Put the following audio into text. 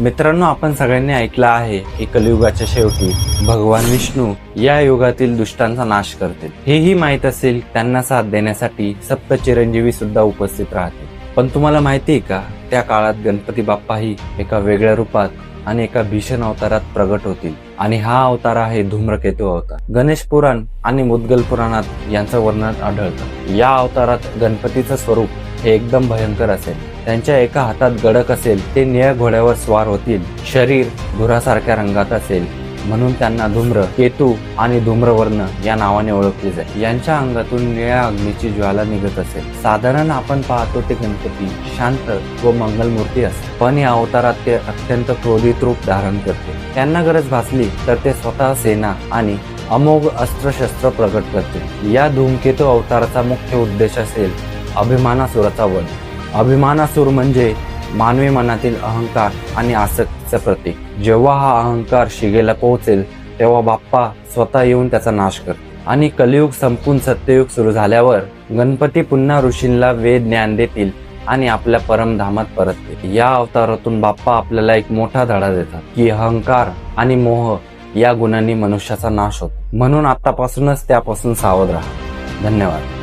मित्रांनो आपण सगळ्यांनी ऐकलं आहे की कलियुगाच्या शेवटी भगवान विष्णू या युगातील दुष्टांचा नाश करते. हेही माहीत असेल त्यांना साथ देण्यासाठी सप्त चिरंजीवी सुद्धा उपस्थित राहते. पण तुम्हाला माहिती आहे का त्या काळात गणपती बाप्पाही एका वेगळ्या रूपात आणि एका भीषण अवतारात प्रगट होतील. आणि हा अवतार आहे धूम्रकेतू अवतार. गणेश पुराण आणि मुद्गल पुराणात यांचं वर्णन आढळतं. या अवतारात गणपतीचं स्वरूप हे एकदम भयंकर असेल. त्यांच्या एका हातात गडक असेल ते निळ्या घोड्यावर स्वार होतील शरीर धुरासारख्या रंगात असेल. म्हणून त्यांना धूम्र केतू आणि धूम्रवर्ण या नावाने ओळखले जाईल. यांच्या अंगातून निळ्या अग्नीची ज्वाला निघत असेल. साधारण आपण पाहतो ते गणपती शांत व मंगलमूर्ती असते पण या अवतारात ते अत्यंत क्रोधित रूप धारण करते. त्यांना गरज भासली तर ते स्वतः सेना आणि अमोघ अस्त्रशस्त्र प्रकट करते. या धूमकेतू अवताराचा मुख्य उद्देश असेल अभिमानासुराचा वध. अभिमानासूर म्हणजे मानवी मनातील अहंकार आणि आसक्तीचं प्रतीक. जेव्हा हा अहंकार शिगेला पोहोचेल तेव्हा बाप्पा स्वतः येऊन त्याचा नाश करतो आणि कलियुग संपून सत्ययुग सुरू झाल्यावर गणपती पुन्हा ऋषींना वेद ज्ञान देतील आणि आपल्या परमधामात परततील या अवतारातून बाप्पा आपल्याला एक मोठा धडा देतात की अहंकार आणि मोह या गुणांनी मनुष्याचा नाश होतो. म्हणून आतापासूनच त्यापासून सावध राहा. धन्यवाद.